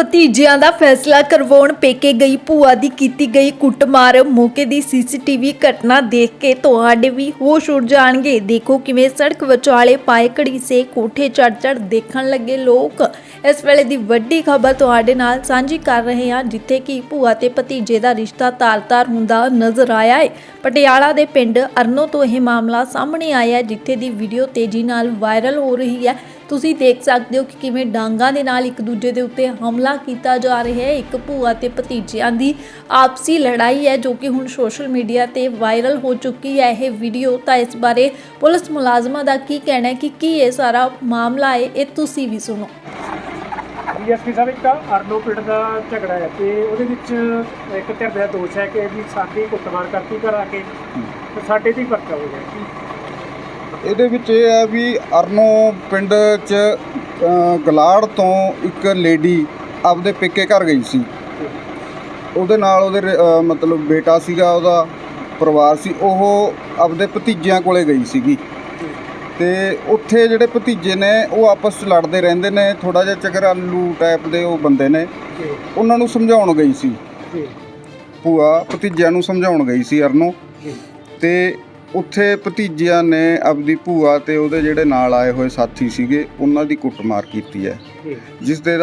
ਭਤੀਜਿਆਂ ਦਾ ਫੈਸਲਾ ਕਰਵਾਉਣ ਪੇਕੇ ਗਈ ਭੂਆ ਦੀ ਕੀਤੀ ਗਈ ਕੁੱਟਮਾਰ। ਮੌਕੇ ਦੀ ਸੀਸੀਟੀਵੀ ਘਟਨਾ ਦੇਖ ਕੇ ਤੁਹਾਡੇ ਵੀ ਹੋਸ਼ ਉੱਡ ਜਾਣਗੇ। ਦੇਖੋ ਕਿਵੇਂ ਸੜਕ ਵਿਚਾਲੇ ਪਾਏ ਘੜੀਸੇ ਕੋਠੇ ਚੜ ਚੜ ਦੇਖਣ ਲੱਗੇ ਲੋਕ। ਇਸ ਵੇਲੇ ਦੀ ਵੱਡੀ ਖਬਰ ਤੁਹਾਡੇ ਨਾਲ ਸਾਂਝੀ ਕਰ ਰਹੇ ਹਾਂ, ਜਿੱਥੇ ਕਿ ਭੂਆ ਤੇ ਭਤੀਜੇ ਦਾ ਰਿਸ਼ਤਾ ਤਾਰ-ਤਾਰ ਹੁੰਦਾ ਨਜ਼ਰ ਆਇਆ ਹੈ। ਪਟਿਆਲਾ ਦੇ ਪਿੰਡ ਅਰਨੋ ਤੋਂ ਇਹ ਮਾਮਲਾ ਸਾਹਮਣੇ ਆਇਆ ਹੈ, ਜਿੱਥੇ ਦੀ ਵੀਡੀਓ ਤੇਜ਼ੀ ਨਾਲ ਵਾਇਰਲ ਹੋ ਰਹੀ ਹੈ। ਤੁਸੀਂ ਦੇਖ ਸਕਦੇ ਹੋ ਕਿ ਕਿਵੇਂ ਡਾਂਗਾਂ ਦੇ ਨਾਲ ਇੱਕ ਦੂਜੇ ਦੇ ਉੱਤੇ ਹਮਲਾ ਕੀਤਾ ਜਾ ਰਿਹਾ ਹੈ। ਇੱਕ ਭੂਆ ਤੇ ਭਤੀਜਿਆਂ ਦੀ ਆਪਸੀ ਲੜਾਈ ਹੈ ਜੋ ਕਿ ਹੁਣ ਸੋਸ਼ਲ ਮੀਡੀਆ ਤੇ ਵਾਇਰਲ ਹੋ ਚੁੱਕੀ ਹੈ। ਇਹ ਵੀਡੀਓ ਤਾਂ ਇਸ ਬਾਰੇ ਪੁਲਿਸ ਮੁਲਾਜ਼ਮਾਂ ਦਾ ਕੀ ਕਹਿਣਾ ਹੈ ਕਿ ਕੀ ਇਹ ਸਾਰਾ ਮਾਮਲਾ ਹੈ ਇਹ ਤੁਸੀਂ ਵੀ ਸੁਣੋ। ਡੀਐਸਪੀ ਸਾਹਿਬ ਇੱਕ ਤਾਂ ਅਰਨੋ ਪਿੰਡ ਦਾ ਝਗੜਾ ਹੈ ਤੇ ਉਹਦੇ ਵਿੱਚ ਇੱਕ ਧਿਰ ਦਾ ਦੋਸ਼ ਹੈ ਕਿ ਵੀ ਸਾਡੀ ਕੁੱਟਮਾਰ ਕਰਤੀ ਘਰ ਆ ਕੇ ਤੇ ਸਾਡੇ ਤੇ ਹੀ ਪਰਚਾ ਹੋ ਗਿਆ। ਇਹਦੇ ਵਿੱਚ ਇਹ ਹੈ ਵੀ ਅਰਨੋ ਪਿੰਡ 'ਚ ਗਲਾੜ ਤੋਂ ਇੱਕ ਲੇਡੀ ਆਪਦੇ ਪੇਕੇ ਘਰ ਗਈ ਸੀ। ਉਹਦੇ ਨਾਲ ਉਹਦੇ ਰ- ਮਤਲਬ ਬੇਟਾ ਸੀਗਾ ਉਹਦਾ ਪਰਿਵਾਰ ਸੀ ਉਹ ਆਪਦੇ ਭਤੀਜਿਆਂ ਕੋਲੇ ਗਈ ਸੀਗੀ। ਤੇ ਉੱਥੇ ਜਿਹੜੇ ਭਤੀਜੇ ਨੇ ਉਹ ਆਪਸ 'ਚ ਲੜਦੇ ਰਹਿੰਦੇ ਨੇ ਥੋੜਾ ਜਿਹਾ ਚਕਰਾਲੂ ਟਾਈਪ ਦੇ ਉਹ ਬੰਦੇ ਨੇ। ਉਹਨਾਂ ਨੂੰ ਸਮਝਾਉਣ ਗਈ ਸੀ। ਭੂਆ ਭਤੀਜਿਆਂ ਨੂੰ ਸਮਝਾਉਣ ਗਈ ਸੀ ਅਰਨੋ। ਤੇ ਉੱਥੇ ਭਤੀਜਿਆਂ ਨੇ ਆਪਦੀ ਭੂਆ ਤੇ ਉਹਦੇ ਜਿਹੜੇ ਨਾਲ ਆਏ ਹੋਏ ਸਾਥੀ ਸੀਗੇ ਉਹਨਾਂ ਦੀ ਕੁੱਟਮਾਰ ਕੀਤੀ ਹੈ। ਜਿਸ ਦੇ